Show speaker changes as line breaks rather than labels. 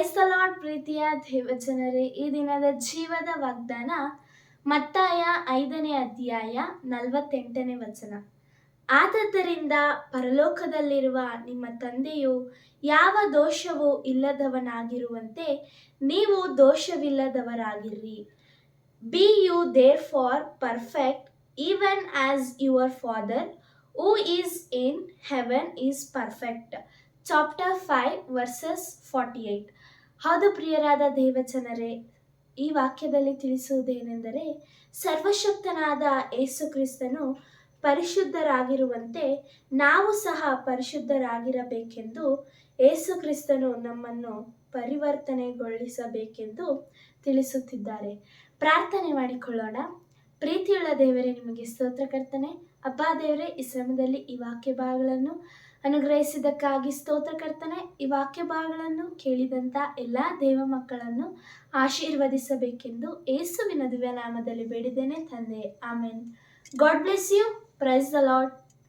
Lord ಪ್ರೀತಿಯ ದೇವಜನರೇ ಈ ದಿನದ ಜೀವದ ವಾಗ್ದಾನ ಮತ್ತಾಯ ಐದನೇ ಅಧ್ಯಾಯ ನಲವತ್ತೆಂಟನೇ ವಚನ. ಆದದ್ದರಿಂದ ಪರಲೋಕದಲ್ಲಿರುವ ನಿಮ್ಮ ತಂದೆಯು ಯಾವ ದೋಷವೂ ಇಲ್ಲದವನಾಗಿರುವಂತೆ ನೀವು ದೋಷವಿಲ್ಲದವರಾಗಿರ್ರಿ. Be you therefore perfect even as your father who is in heaven is perfect chapter five verses forty eight ಹೌದು ಪ್ರಿಯರಾದ ದೇವಜನರೇ, ಈ ವಾಕ್ಯದಲ್ಲಿ ತಿಳಿಸುವುದೇನೆಂದರೆ, ಸರ್ವಶಕ್ತನಾದ ಏಸು ಕ್ರಿಸ್ತನು ಪರಿಶುದ್ಧರಾಗಿರುವಂತೆ ನಾವು ಸಹ ಪರಿಶುದ್ಧರಾಗಿರಬೇಕೆಂದು ಏಸು ಕ್ರಿಸ್ತನು ನಮ್ಮನ್ನು ಪರಿವರ್ತನೆಗೊಳಿಸಬೇಕೆಂದು ತಿಳಿಸುತ್ತಿದ್ದಾರೆ. ಪ್ರಾರ್ಥನೆ ಮಾಡಿಕೊಳ್ಳೋಣ. ಪ್ರೀತಿಯುಳ್ಳ ದೇವರೇ, ನಿಮಗೆ ಸ್ತೋತ್ರ ಕರ್ತನೆ ಅಬ್ಬಾ ದೇವರೇ, ಈ ಸಮಯದಲ್ಲಿ ಈ ವಾಕ್ಯ ಭಾಗಗಳನ್ನು ಅನುಗ್ರಹಿಸಿದ್ದಕ್ಕಾಗಿ ಸ್ತೋತ್ರಕರ್ತನೆ ಈ ವಾಕ್ಯ ಭಾಗಗಳನ್ನು ಕೇಳಿದಂಥ ಎಲ್ಲ ದೇವ ಮಕ್ಕಳನ್ನು ಆಶೀರ್ವದಿಸಬೇಕೆಂದು ಏಸುವಿನ ದಿವ್ಯ ನಾಮದಲ್ಲಿ ಬೇಡಿದ್ದೇನೆ ತಂದೆ. ಆಮೇನ್. God bless you. Praise the Lord.